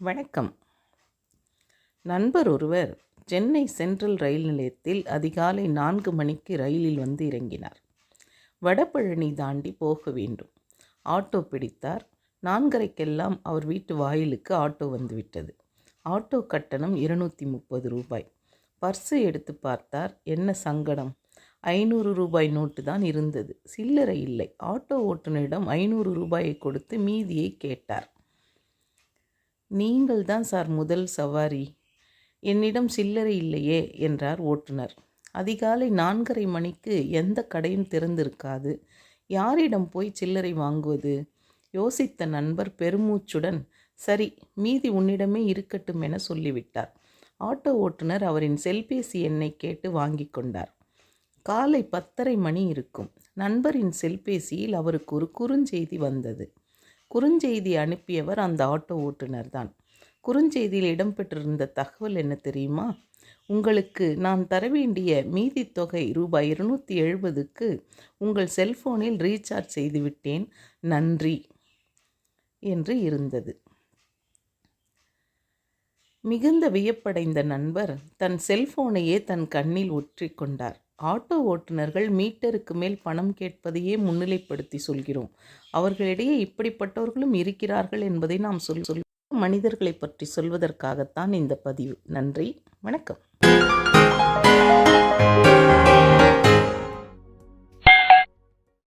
வணக்கம். நண்பர் ஒருவர் சென்னை சென்ட்ரல் ரயில் நிலையத்தில் அதிகாலை நான்கு மணிக்கு ரயிலில் வந்து இறங்கினார். வடபழனி தாண்டி போக வேண்டும். ஆட்டோ பிடித்தார். நான்கரைக்கெல்லாம் அவர் வீட்டு வாயிலுக்கு ஆட்டோ வந்துவிட்டது. ஆட்டோ கட்டணம் இருநூற்றி முப்பது ரூபாய். பர்ஸை எடுத்து பார்த்தார். என்ன சங்கடம்? ஐநூறு ரூபாய் நோட்டு தான் இருந்தது. சில்லறை இல்லை. ஆட்டோ ஓட்டுநரிடம் ஐநூறு ரூபாயை கொடுத்து மீதியை கேட்டார். நீங்கள் தான் சார் முதல் சவாரி. என்னிடம் சில்லறை இல்லையே என்றார் ஓட்டுநர். அதிகாலை நான்கரை மணிக்கு எந்த கடையும் திறந்திருக்காது. யாரிடம் போய் சில்லறை வாங்குவது? யோசித்த நண்பர் பெருமூச்சுடன் சரி மீதி உன்னிடமே இருக்கட்டும் என சொல்லிவிட்டார். ஆட்டோ ஓட்டுநர் அவரின் செல்பேசி எண்ணை கேட்டு வாங்கி கொண்டார். காலை பத்தரை மணி இருக்கும். நண்பரின் செல்பேசியில் அவருக்கு ஒரு குறுஞ்செய்தி வந்தது. குறுஞ்செய்தி அனுப்பியவர் அந்த ஆட்டோ ஓட்டுநர் தான். குறுஞ்செய்தியில் இடம்பெற்றிருந்த தகவல் என்ன தெரியுமா? உங்களுக்கு நான் தர வேண்டிய மீதி தொகை ரூபாய் இருநூற்றி எழுபதுக்கு உங்கள் செல்போனில் ரீசார்ஜ் செய்துவிட்டேன். நன்றி. என்று இருந்தது. மிகுந்த வியப்படைந்த நண்பர் தன் செல்போனையே தன் கண்ணில் ஒற்றிக்கொண்டார் ஆட்டோ ஓட்டுநர்கள் மீட்டருக்கு மேல் பணம் கேட்பதையே முன்னிலைப்படுத்தி சொல்கிறோம். அவர்களிடையே இப்படிப்பட்டவர்களும் இருக்கிறார்கள் என்பதை நாம் சொல் சொல் மனிதர்களை பற்றி சொல்வதற்காகத்தான் இந்த பதிவு. நன்றி வணக்கம்.